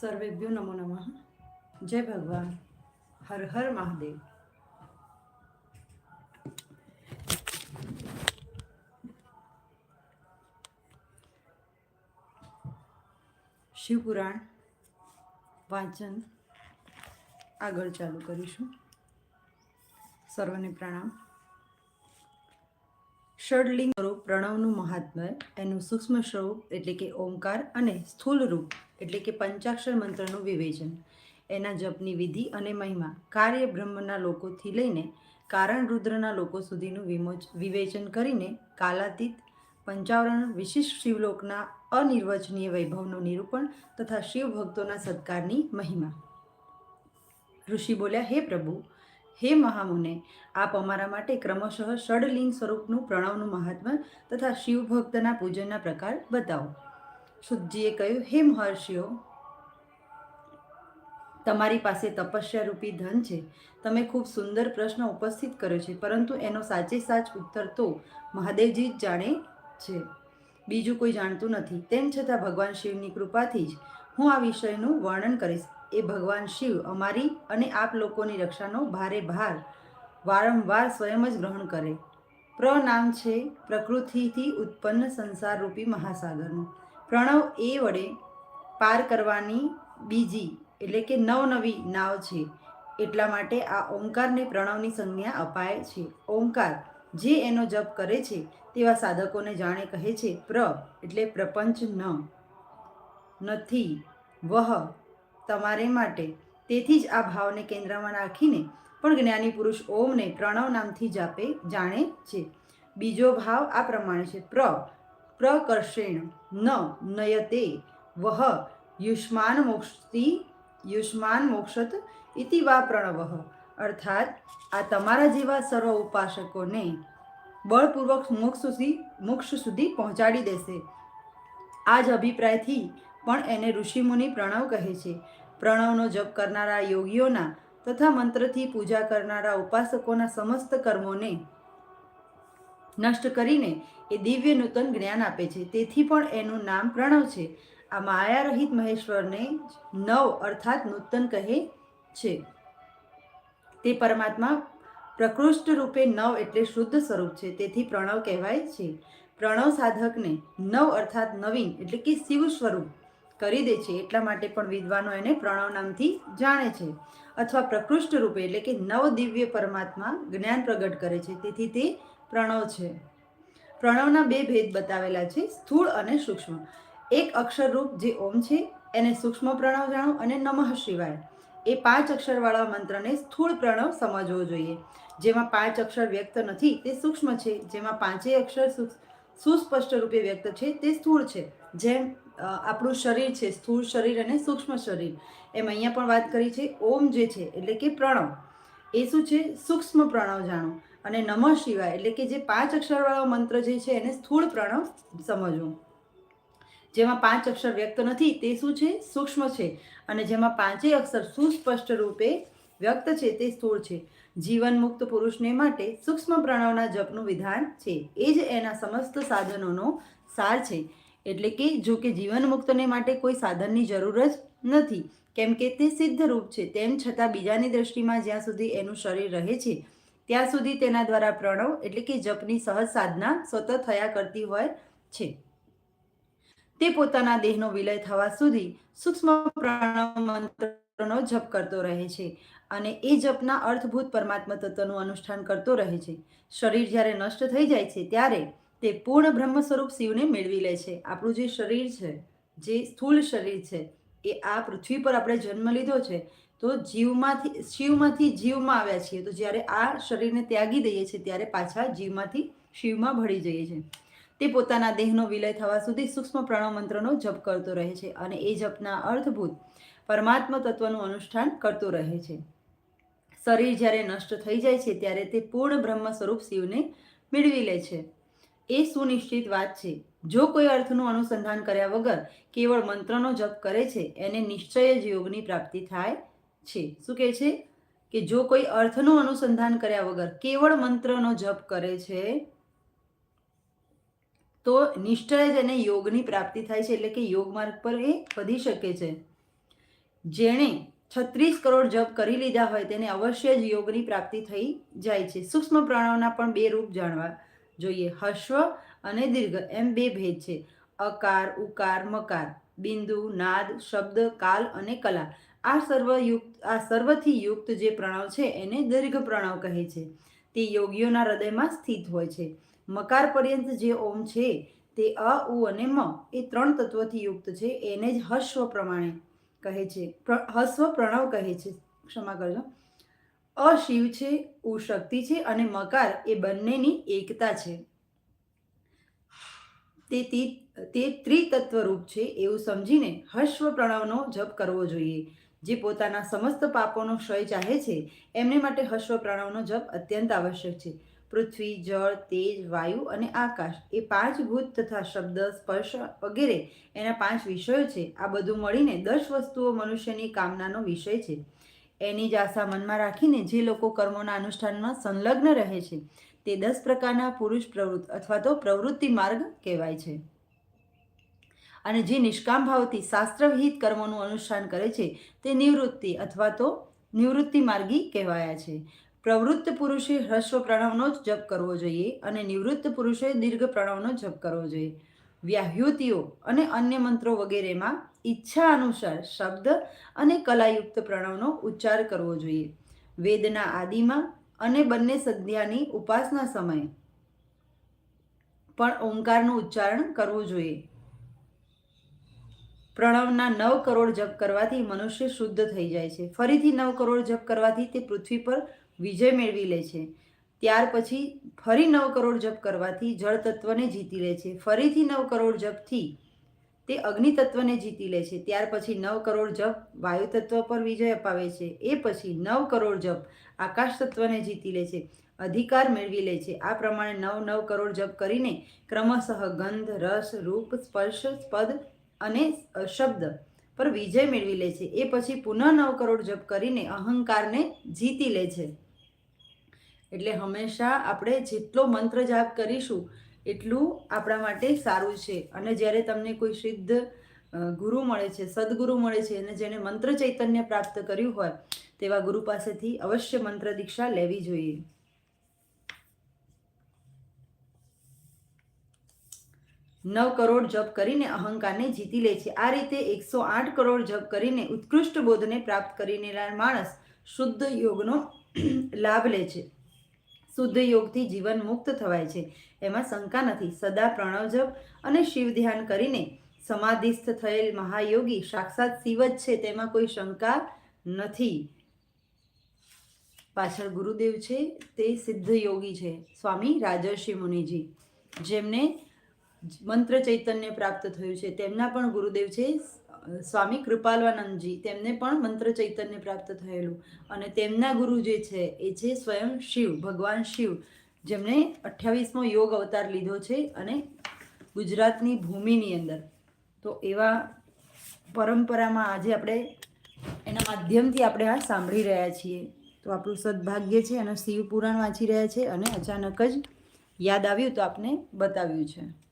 સર્વેભ્યો નમો નમઃ. જય ભગવાન. હર હર મહાદેવ. શિવપુરાણ વાંચન આગળ ચાલુ કરીશું. સર્વને પ્રણામ. ષડલિંગ સ્વરૂપ પ્રણવનું મહાત્મ્ય, એનું સૂક્ષ્મ સ્વરૂપ એટલે કે ઓમકાર અને સ્થૂલ રૂપ એટલે કે પંચાક્ષર મંત્રનું વિવેચન. એના જપની વિધિ અને મહિમા કાર્ય બ્રહ્મના લોકોથી લઈને કારણ રુદ્રના લોકો સુધીનું વિમોચ, વિવેચન કરીને કાલાતીત, પંચાવરણ વિશિષ્ટ શિવલોકના અનિર્વચનીય વૈભવનું નિરૂપણ તથા શિવ ભક્તોના સત્કારની મહિમા. ઋષિ બોલ્યા, હે પ્રભુ, હે મહામુને, આપ અમારા માટે ક્રમશઃ ષડલિંગ સ્વરૂપનું પ્રણવનું મહાત્મ્ય તથા શિવ ભક્તના પૂજનના પ્રકાર બતાવો. શુદ્ધજીએ કહ્યું, હે મહર્ષિઓ, તમારી પાસે તપસ્યા રૂપી ધન છે. તમે ખૂબ સુંદર પ્રશ્ન ઉપસ્થિત કર્યો છે, પરંતુ એનો સાચે સાચ ઉત્તર તો મહાદેવજી જ જાણે છે. બીજું કોઈ જાણતું નથી. તેમ છતાં ભગવાન શિવની કૃપાથી જ હું આ વિષયનું વર્ણન કરીશ. એ ભગવાન શિવ અમારી અને આપ લોકોની રક્ષાનો ભારે ભાર વારંવાર સ્વયં જ ગ્રહણ કરે. પ્ર નામ છે પ્રકૃતિથી ઉત્પન્ન સંસાર રૂપી મહાસાગરનું. પ્રણવ એ વડે પાર કરવાની બીજી, એટલે કે નવનવી નાવ છે. એટલા માટે આ ઓમકારને પ્રણવની સંજ્ઞા અપાય છે. ઓમકાર જે એનો જપ કરે છે, તેવા સાધકોને જાણે કહે છે, પ્ર, એટલે પ્રપંચ ન. નથી. વહ, તમારે માટે. તેથી જ આ ભાવને કેન્દ્રમાં રાખીને પણ જ્ઞાની પુરુષ ઓમને પ્રણવ નામથી જાપે જાણે છે. બીજો ભાવ આ પ્રમાણે છે. પ્ર, પ્રકર્ષેણ. ન નયતે વહ યુષ્માન મોક્ષતિ યુષ્માન મોક્ષત ઇતિ વા પ્રણવ અર્થાત આ તમારા જેવા સર્વ ઉપાસકોને બળપૂર્વક મોક્ષ સુધી મોક્ષ સુધી પહોંચાડી દેશે. આ જ અભિપ્રાયથી પણ એને ઋષિમુનિ પ્રણવ કહે છે. પ્રણવનો જપ કરનારા યોગીઓના તથા મંત્રથી પૂજા કરનારા ઉપાસકોના સમસ્ત કર્મોને નષ્ટ કરીને એ દિવ્ય નૂતન જ્ઞાન આપે છે. તેથી પણ એનું નામ પ્રણવ છે. આ માયારહિત મહેશ્વરને નવ અર્થાત નૂતન કહે છે. તે પરમાત્મા પ્રકૃષ્ટ રૂપે નવ એટલે શુદ્ધ સ્વરૂપ છે. તેથી પ્રણવ કહેવાય છે. પ્રણવ સાધકને નવ અર્થાત નવીન એટલે કે શિવ સ્વરૂપ કરી દે છે. એટલા માટે પણ વિદ્વાનો એને પ્રણવ નામથી જાણે છે. અથવા પ્રકૃષ્ટ રૂપે એટલે કે નવ દિવ્ય પરમાત્મા જ્ઞાન પ્રગટ કરે છે. તેથી તે પ્રણવ છે. પ્રણવના બે ભેદ બતાવેલા છે, સ્થૂળ અને સૂક્ષ્મ. એક અક્ષરરૂપ જે ઓમ છે, એને સૂક્ષ્મ પ્રણવ જાણો અને નમઃ શિવાય. એ પાંચ અક્ષરવાળા મંત્રને સ્થૂળ પ્રણવ સમજવો જોઈએ. જેમાં પાંચ અક્ષર વ્યક્ત નથી, તે સૂક્ષ્મ છે. જેમાં પાંચેય અક્ષર સુસ્પષ્ટ રૂપે વ્યક્ત છે, તે સ્થૂળ છે. જેમ આપણું શરીર છે, સ્થૂળ શરીર અને સૂક્ષ્મ શરીર. એમ અહીંયા પણ વાત કરી છે, ઓમ જે છે, એટલે કે પ્રણવ. એ શું છે? સૂક્ષ્મ પ્રણવ જાણો. અને નમઃ શિવાય, એટલે કે જે પાંચ અક્ષરવાળો મંત્ર જે છે એને સ્થૂળ પ્રણવ સમજવું. જેમાં પાંચ અક્ષર વ્યક્ત નથી, તે શું છે? સૂક્ષ્મ છે. અને જેમાં પાંચેય અક્ષર સુસ્પષ્ટ રૂપે વ્યક્ત છે, તે સ્થૂળ છે. જીવન મુક્ત પુરુષને માટે સૂક્ષ્મ પ્રણવના જપનું વિધાન છે. એ જ એના સમસ્ત સાધનોનો સાર છે. એટલે કે જો કે જીવન મુક્તને માટે કોઈ સાધનની જરૂર જ નથી. કેમ કે તે સિદ્ધ રૂપ છે. તેમ છતાં બીજાની દ્રષ્ટિમાં જ્યાં સુધી એનું શરીર રહે છે ત્યાં સુધી તેના દ્વારા પ્રણવ એટલે કે જપની સહજ સાધના સતત થયા કરતી હોય છે. તે પોતાના દેહનો વિલય થવા સુધી સૂક્ષ્મ પ્રણવ મંત્રનો જપ કરતો રહે છે અને એ જપના અર્થભૂત પરમાત્મા તત્વનું અનુષ્ઠાન કરતો રહે છે. શરીર જ્યારે નષ્ટ થઈ જાય છે ત્યારે તે પૂર્ણ બ્રહ્મ સ્વરૂપ શિવને મેળવી લે છે. આપણું જે શરીર છે, જે સ્થૂળ શરીર છે એ આ પૃથ્વી પર આપણે જન્મ લીધો છે, તો જીવમાંથી, શિવમાંથી જીવમાં આવ્યા છીએ, તો જ્યારે આ શરીરને ત્યાગી દઈએ છીએ, ત્યારે પાછા જીવમાંથી શિવમાં ભળી જઈએ છીએ. તે પોતાના દેહનો વિલય થવા સુધી સૂક્ષ્મ પ્રણવ મંત્રનો જપ કરતો રહે છે અને એ જપના અર્થભૂત પરમાત્મા તત્વનું અનુષ્ઠાન કરતો રહે છે. શરીર જ્યારે નષ્ટ થઈ જાય છે, ત્યારે તે પૂર્ણ બ્રહ્મ સ્વરૂપ શિવને મેળવી લે છે. એ સુનિશ્ચિત વાત છે જો કોઈ અર્થનું અનુસંધાન કર્યા વગર કેવળ મંત્રનો જપ કરે છે, એને નિશ્ચય જ યોગની પ્રાપ્તિ થાય છે. શું કહે છે? કે જો કોઈ અર્થનું અનુસંધાન કર્યા વગર કેવળ મંત્રનો જપ કરે છે, તો નિશ્ચય જ એને યોગની પ્રાપ્તિ થાય છે, એટલે કે યોગ માર્ગ પર એ વધી શકે છે. જેણે છત્રીસ કરોડ જપ કરી લીધા હોય તેને અવશ્ય જ યોગની પ્રાપ્તિ થઈ જાય છે. સૂક્ષ્મ પ્રાણવના પણ બે રૂપ જાણવા જોઈએ. હસ્વ અને દીર્ઘ. એમ બે ભેદ છે. અકાર, ઉકાર, મકાર. બિંદુ, નાદ, શબ્દ, કાલ અને કલા. આ સર્વયુક્ત આ સર્વથી યુક્ત જે પ્રણવ છે એને દીર્ઘ પ્રણવ કહે છે. તે યોગીઓના હૃદયમાં સ્થિત હોય છે. મકાર પર્યંત જે ઓમ છે તે અ, ઉ અને મ એ ત્રણ તત્વથી યુક્ત છે. એને જ હસ્વ પ્રમાણે કહે છે. હસ્વ પ્રણવ કહે છે. ક્ષમા કરજો. અ શિવ છે, ઉ શક્તિ છે અને મકાર એ બંનેની એકતા છે. તે તે ત્રિતત્વરૂપ છે એવું સમજીને હર્ષ્વ પ્રણવનો જપ કરવો જોઈએ. જે પોતાના સમસ્ત પાપોનો ક્ષય ચાહે છે, એમને માટે હર્ષ્વ પ્રણવનો જપ અત્યંત આવશ્યક છે. પૃથ્વી, જળ, તેજ, વાયુ અને આકાશ એ પાંચ ભૂત તથા શબ્દ, સ્પર્શ વગેરે એના પાંચ વિષયો છે. આ બધું મળીને દસ વસ્તુઓ મનુષ્યની કામનાનો વિષય છે. એની જ આશા મનમાં રાખીને જે લોકો કર્મોના અનુષ્ઠાનમાં સંલગ્ન રહે છે તે દસ પ્રકારના પુરુષ પ્રવૃત્ત અથવા તો પ્રવૃત્તિ માર્ગ કહેવાય છે. અને જે નિષ્કામ ભાવથી શાસ્ત્રવિહિત કર્મોનું અનુષ્ઠાન કરે છે, તે નિવૃત્તિ અથવા તો નિવૃત્તિ માર્ગી કહેવાયા છે. પ્રવૃત્ત પુરુષે હ્રસ્વ પ્રણવનો જ જપ કરવો જોઈએ અને નિવૃત્ત પુરુષે દીર્ઘ પ્રણવનો જપ કરવો જોઈએ. વ્યાહ્યુતિઓ અને અન્ય મંત્રો વગેરેમાં ઈચ્છા અનુસાર શબ્દ અને કલાયુક્ત પ્રણવનો ઉચ્ચાર કરવો જોઈએ. વેદના આદિમાં અને બંને સંધ્યાની ઉપાસના સમયે. પણ ઓમકારનું ઉચ્ચારણ કરવું જોઈએ. પ્રણવના નવ કરોડ જપ કરવાથી મનુષ્ય શુદ્ધ થઈ જાય છે. ફરીથી નવ કરોડ જપ કરવાથી તે પૃથ્વી પર વિજય મેળવી લે છે. ત્યાર પછી ફરી નવ કરોડ જપ કરવાથી જળ તત્વને જીતી લે છે. ફરીથી નવ કરોડ જપથી તે અગ્નિ તત્વને જીતી લે છે. ત્યાર પછી નવ કરોડ જપ વાયુ તત્વ પર વિજય અપાવે છે. એ પછી નવ કરોડ જપ આકાશ તત્વને જીતી લે છે. અધિકાર મેળવી લે છે. આ પ્રમાણે નવ નવ કરોડ જપ કરીને ક્રમશઃ ગંધ, રસ, રૂપ, સ્પર્શ પદ અને શબ્દ પર વિજય મેળવી લે છે. એ પછી પુનઃ નવ કરોડ જપ કરીને અહંકારને જીતી લે છે. એટલે હંમેશા આપણે જેટલો મંત્ર જાપ કરીશું એટલું આપણા માટે સારું છે. અને જ્યારે તમને કોઈ સિદ્ધ ગુરુ મળે છે, સદગુરુ મળે છે, અને જેને મંત્ર ચૈતન્ય પ્રાપ્ત કર્યું હોય, તેવા ગુરુ પાસેથી અવશ્ય મંત્ર દીક્ષા લેવી જોઈએ. નવ કરોડ જપ કરીને અહંકારને જીતી લે છે. આ રીતે એકસો આઠ કરોડ જપ કરીને ઉત્કૃષ્ટ બોધને પ્રાપ્ત કરીને માણસ શુદ્ધ યોગનો લાભ લે છે. શુદ્ધ યોગથી જીવન મુક્ત થવાય છે. એમાં શંકા નથી. સદા પ્રણવ જપ અને શિવ ધ્યાન કરીને સમાધિસ્થ થયેલ મહાયોગી સાક્ષાત શિવ જ છે તેમાં કોઈ શંકા નથી. પાછળ ગુરુદેવ છે તે સિદ્ધ યોગી છે. સ્વામી રાજર્ષિ મુનિજી. જેમને મંત્ર ચૈતન્ય પ્રાપ્ત થયું છે. તેમના પણ ગુરુદેવ છે સ્વામી કૃપાલવાનંદજી. તેમને પણ મંત્ર ચૈતન્ય પ્રાપ્ત થયેલું. અને તેમના ગુરુ જે છે, એ છે સ્વયં શિવ, ભગવાન શિવ. જેમણે અઠ્યાવીસમો યોગ અવતાર લીધો છે અને ગુજરાતની ભૂમિની અંદર. તો એવા પરંપરામાં આજે આપણે એના માધ્યમથી આપણે આ સાંભળી રહ્યા છીએ. તો આપણું સદભાગ્ય છે અને શિવ પુરાણ વાંચી રહ્યા છે અને અચાનક જ યાદ આવ્યું તો આપને બતાવ્યું છે.